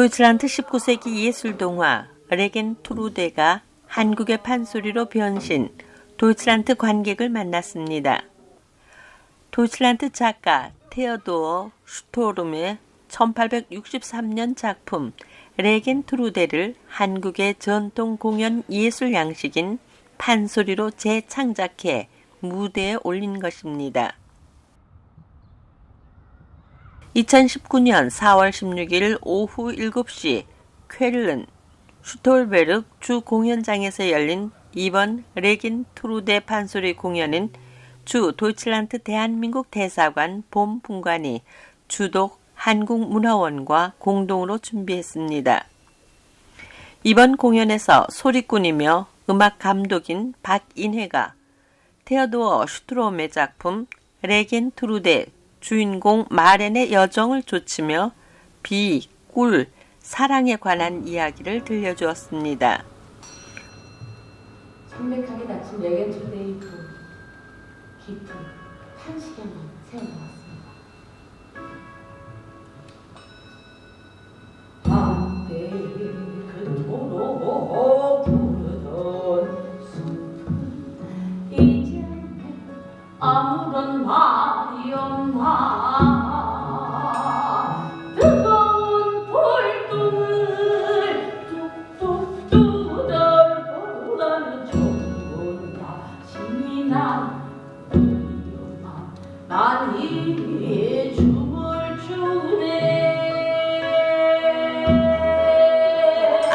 도이칠란트 19세기 예술 동화 레겐투르데가 한국의 판소리로 변신, 도이칠란트 관객을 만났습니다. 도이칠란트 작가 테어도어 슈토름의 1863년 작품 레겐트루데를 한국의 전통 공연 예술 양식인 판소리로 재창작해 무대에 올린 것입니다. 2019년 4월 16일 오후 7시 쾰른 슈톨베르크 주 공연장에서 열린 이번 레긴 트루데 판소리 공연은 주 도이칠란트 대한민국 대사관 봄분관이 주독 한국문화원과 공동으로 준비했습니다. 이번 공연에서 소리꾼이며 음악 감독인 박인혜가 테어도어 슈트롬의 작품 레겐 트루데 주인공 마렌의 여정을 조치며 비, 꿀, 사랑에 관한 이야기를 들려주었습니다. 창백하게 닫힌 레겐트 데이프 깊은 탄식에만 새어나왔습니다.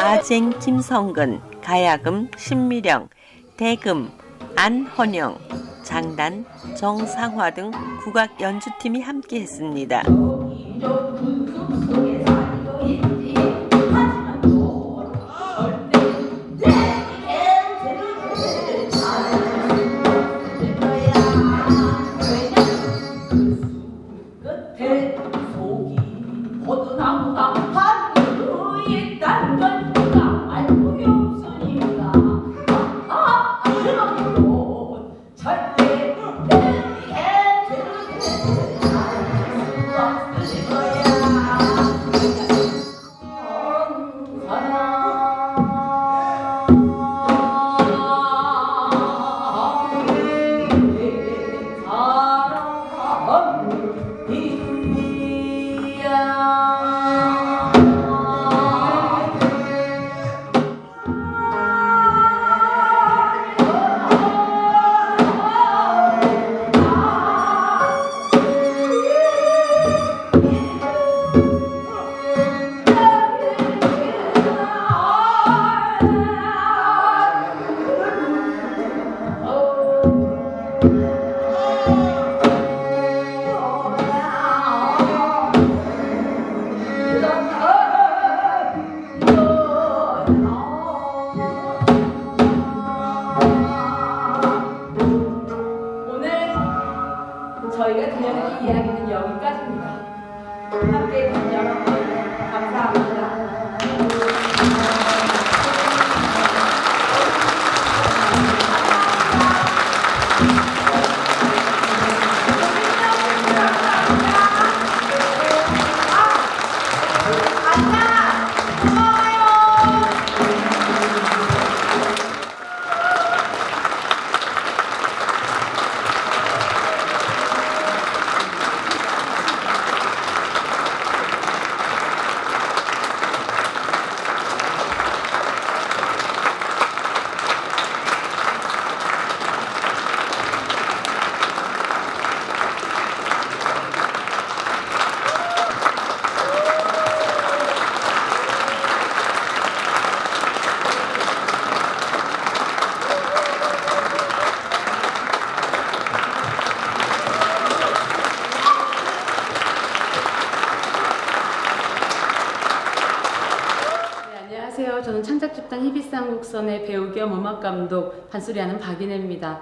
아쟁 김성근, 가야금 신미령, 대금 안헌영, 장단 정상화 등 국악 연주팀이 함께했습니다. 이런 분수 속에 살고 있지 하지만 또 절대 내게 되는 잘할 거야 왜냐면 그 끝에 속이 포도나무가 함 안녕하세요. 저는 창작집단 히비스한국선의 배우 겸 음악감독 반소리하는 박인혜입니다.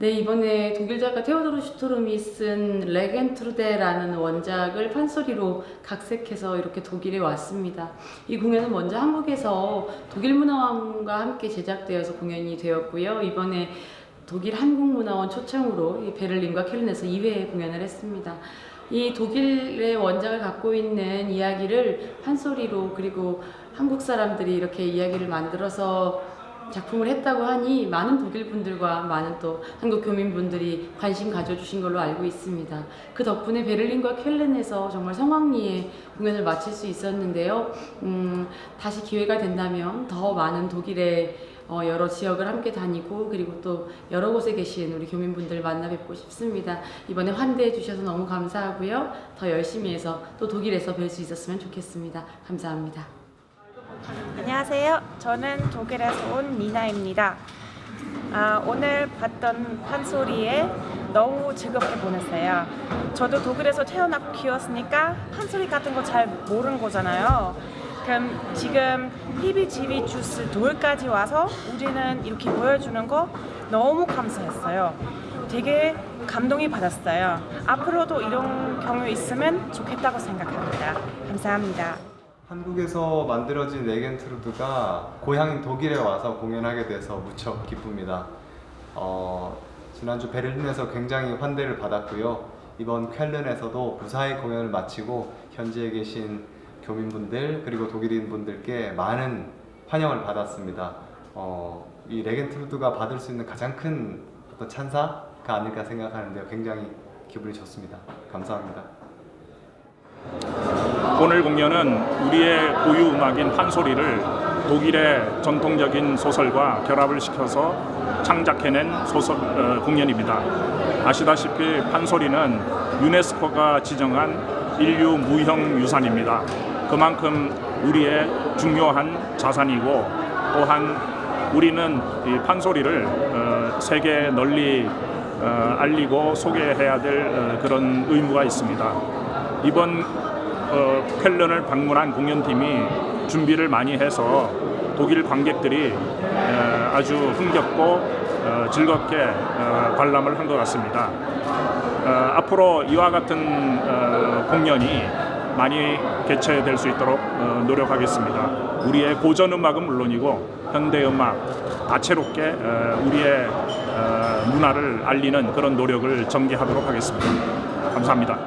네, 이번에 독일 작가 테오도르 슈토름이 쓴 레겐트루데라는 원작을 판소리로 각색해서 이렇게 독일에 왔습니다. 이 공연은 먼저 한국에서 독일 문화원과 함께 제작되어서 공연이 되었고요. 이번에 독일 한국문화원 초청으로 이 베를린과 켈른에서 2회 공연을 했습니다. 이 독일의 원작을 갖고 있는 이야기를 판소리로 그리고 한국 사람들이 이렇게 이야기를 만들어서 작품을 했다고 하니 많은 독일 분들과 많은 또 한국 교민분들이 관심 가져주신 걸로 알고 있습니다. 그 덕분에 베를린과 쾰른에서 정말 성황리에 공연을 마칠 수 있었는데요. 음, 다시 기회가 된다면 더 많은 독일의 어, 여러 지역을 함께 다니고 그리고 또 여러 곳에 계신 우리 교민분들 만나 뵙고 싶습니다. 이번에 환대해 주셔서 너무 감사하고요. 더 열심히 해서 또 독일에서 뵐 수 있었으면 좋겠습니다. 감사합니다. 안녕하세요. 저는 독일에서 온 니나입니다. 아, 오늘 봤던 판소리에 너무 즐겁게 보냈어요. 저도 독일에서 태어나고 키웠으니까 판소리 같은 거 잘 모르는 거잖아요. 그럼 지금 히비지비 주스 돌까지 와서 우리는 이렇게 보여주는 거 너무 감사했어요. 되게 감동이 받았어요. 앞으로도 이런 경우 있으면 좋겠다고 생각합니다. 감사합니다. 한국에서 만들어진 레겐트루드가 고향인 독일에 와서 공연하게 돼서 무척 기쁩니다. 어, 지난주 베를린에서 굉장히 환대를 받았고요. 이번 쾰른에서도 무사히 공연을 마치고 현지에 계신 교민분들 그리고 독일인 분들께 많은 환영을 받았습니다. 어, 이 레겐트루드가 받을 수 있는 가장 큰 어떤 찬사가 아닐까 생각하는데요. 굉장히 기분이 좋습니다. 감사합니다. 오늘 공연은 우리의 고유 음악인 판소리를 독일의 전통적인 소설과 결합을 시켜서 창작해낸 소설 어, 공연입니다. 아시다시피 판소리는 유네스코가 지정한 인류 무형 유산입니다. 그만큼 우리의 중요한 자산이고 또한 우리는 이 판소리를 어, 세계에 널리 어, 알리고 소개해야 될 어, 그런 의무가 있습니다. 이번 어, 쾰른을 방문한 공연팀이 준비를 많이 해서 독일 관객들이 어, 아주 흥겹고 어, 즐겁게 어, 관람을 한 것 같습니다. 어, 앞으로 이와 같은 어, 공연이 많이 개최될 수 있도록 어, 노력하겠습니다. 우리의 고전 음악은 물론이고 현대 음악 다채롭게 어, 우리의 어, 문화를 알리는 그런 노력을 전개하도록 하겠습니다. 감사합니다.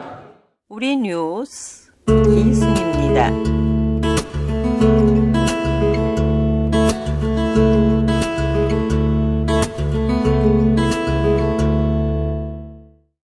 우리 뉴스 이승입니다.